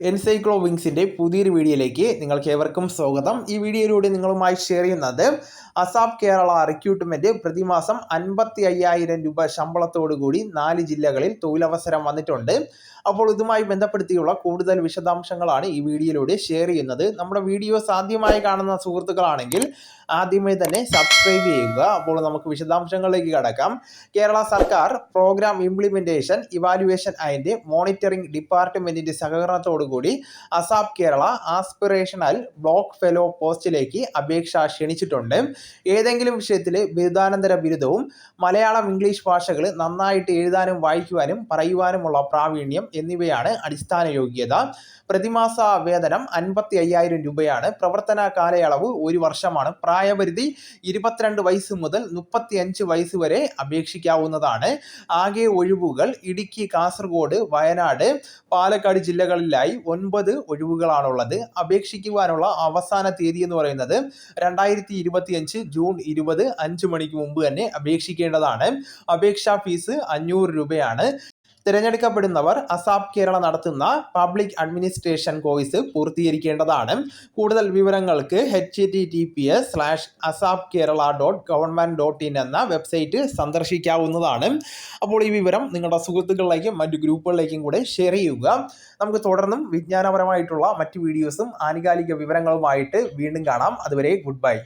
എൻസൈക്ലോ വിങ്സിന്റെ പുതിയൊരു വീഡിയോയിലേക്ക് നിങ്ങൾക്ക് ഏവർക്കും സ്വാഗതം. ഈ വീഡിയോയിലൂടെ നിങ്ങളുമായി ഷെയർ ചെയ്യുന്നത് അസാബ് കേരള റിക്രൂട്ട്മെന്റ് പ്രതിമാസം അൻപത്തി അയ്യായിരം രൂപ ശമ്പളത്തോടു കൂടി നാല് ജില്ലകളിൽ തൊഴിലവസരം വന്നിട്ടുണ്ട്. അപ്പോൾ ഇതുമായി ബന്ധപ്പെടുത്തിയുള്ള കൂടുതൽ വിശദാംശങ്ങളാണ് ഈ വീഡിയോയിലൂടെ ഷെയർ ചെയ്യുന്നത്. നമ്മുടെ വീഡിയോ സാധ്യമായി കാണുന്ന സുഹൃത്തുക്കളാണെങ്കിൽ ആദ്യമേ തന്നെ സബ്സ്ക്രൈബ് ചെയ്യുക. അപ്പോൾ നമുക്ക് വിശദാംശങ്ങളിലേക്ക് കടക്കാം. കേരള സർക്കാർ programme implementation evaluation and monitoring ഡിപ്പാർട്ട്മെന്റിന്റെ സഹകരണത്തോടുകൂടി ASAP Kerala aspirational block fellow പോസ്റ്റിലേക്ക് അപേക്ഷ ക്ഷണിച്ചിട്ടുണ്ട്. ഏതെങ്കിലും വിഷയത്തിൽ ബിരുദാനന്തര ബിരുദവും മലയാളം ഇംഗ്ലീഷ് ഭാഷകൾ നന്നായിട്ട് എഴുതാനും വായിക്കുവാനും പറയുവാനുമുള്ള പ്രാവീണ്യം എന്നിവയാണ് അടിസ്ഥാന യോഗ്യത. പ്രതിമാസ വേതനം അൻപത്തി അയ്യായിരം രൂപയാണ്. പ്രവർത്തന കാലയളവ് ഒരു വർഷമാണ്. പ്രായപരിധി ഇരുപത്തിരണ്ട് വയസ്സ് മുതൽ മുപ്പത്തി അഞ്ച് വയസ്സ് വരെ അപേക്ഷിക്കാവുന്നതാണ്. ആകെ ഒഴിവുകൾ ഇടുക്കി കാസർഗോഡ് വയനാട് പാലക്കാട് ജില്ലകളിലായി ഒൻപത് ഒഴിവുകളാണുള്ളത്. അപേക്ഷിക്കുവാനുള്ള അവസാന തീയതി എന്ന് പറയുന്നത് രണ്ടായിരത്തി ഇരുപത്തിയഞ്ച് ജൂൺ ഇരുപത് അഞ്ച് മണിക്ക് മുമ്പ് തന്നെ അപേക്ഷിക്കേണ്ടതാണ്. അപേക്ഷാ ഫീസ് അഞ്ഞൂറ് രൂപയാണ്. തിരഞ്ഞെടുക്കപ്പെടുന്നവർ അസാബ് കേരള നടത്തുന്ന പബ്ലിക് അഡ്മിനിസ്ട്രേഷൻ കോഴ്സ് പൂർത്തീകരിക്കേണ്ടതാണ്. കൂടുതൽ വിവരങ്ങൾക്ക് H T T P S slash ASAP Kerala dot government dot in എന്ന വെബ്സൈറ്റ് സന്ദർശിക്കാവുന്നതാണ്. അപ്പോൾ ഈ വിവരം നിങ്ങളുടെ സുഹൃത്തുക്കളിലേക്കും മറ്റു ഗ്രൂപ്പുകളിലേക്കും കൂടെ ഷെയർ ചെയ്യുക. നമുക്ക് തുടർന്നും വിജ്ഞാനപരമായിട്ടുള്ള മറ്റ് വീഡിയോസും ആനുകാലിക വിവരങ്ങളുമായിട്ട് വീണ്ടും കാണാം. അതുവരെ ഗുഡ് ബൈ